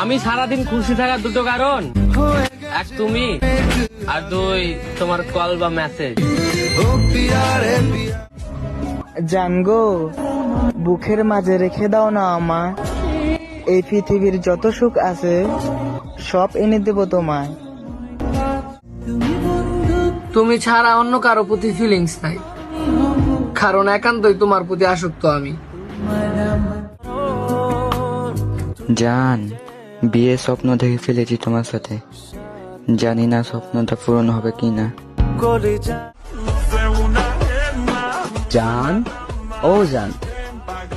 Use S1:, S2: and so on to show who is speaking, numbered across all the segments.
S1: আমি সারাদিন খুশি থাকার দুটো কারণ। এক তুমি আর দুই তোমার কল বা মেসেজ
S2: জানগো বুকের মাঝে রেখে দাও না আমার এই পৃথিবীর যত সুখ আছে সব এনে দেবো তোমায়।
S3: তুমি ছাড়া অন্য কারও প্রতি ফিলিংস নাই। কারণ একান্তই তোমার প্রতি আসক্ত আমি।
S4: জান বিয়ে স্বপ্ন দেখে ফেলেছি তোমার সাথে। জানি না স্বপ্নটা পূরণ হবে কি না
S5: জান? ও জান।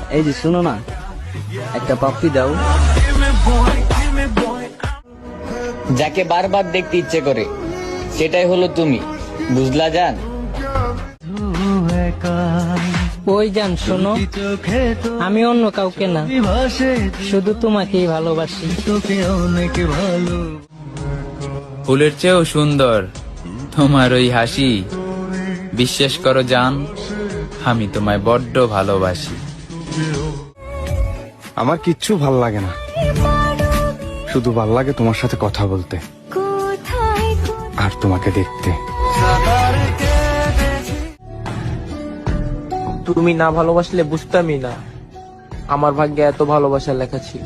S5: এই যে শুনো না একটা পাপ্পি দাও।
S6: যাকে বারবার দেখতে ইচ্ছে করে সেটাই হলো তুমি। বুঝলা জান?
S1: ওই যান শোনো। আমি অন্য কাউকে না। শুধু তোমাকেই ভালোবাসি।
S7: ফুলের চেয়েও সুন্দর তোমার ওই হাসি। বিশ্বাস করো জান আমি তোমায় বড্ড ভালোবাসি।
S8: আমার কিচ্ছু ভালো লাগে না। শুধু ভালো লাগে তোমার সাথে কথা বলতে। আর তোমাকে দেখতে।
S3: তুমি না ভালোবাসলে বুঝতামই না। আমার ভাগ্যে এত ভালোবাসা লেখা ছিল।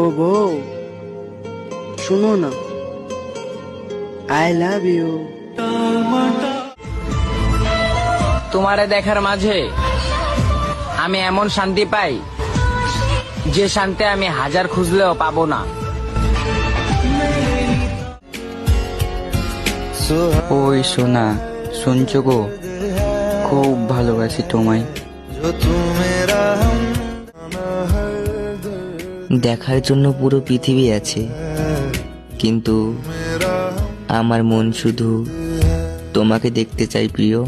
S2: ও বউ শুনো না। আই লাভ ইউ
S1: তোমারে দেখার মাঝে আমি এমন শান্তি পাই যে শান্তি আমি হাজার খুঁজলেও পাবো না।
S4: ওই সোনা শুনছো গো? খুব ভালোবাসি তোমায়।
S5: দেখার জন্য পুরো পৃথিবী আছে, কিন্তু আমার মন শুধু তোমাকে দেখতে চাই প্রিয়।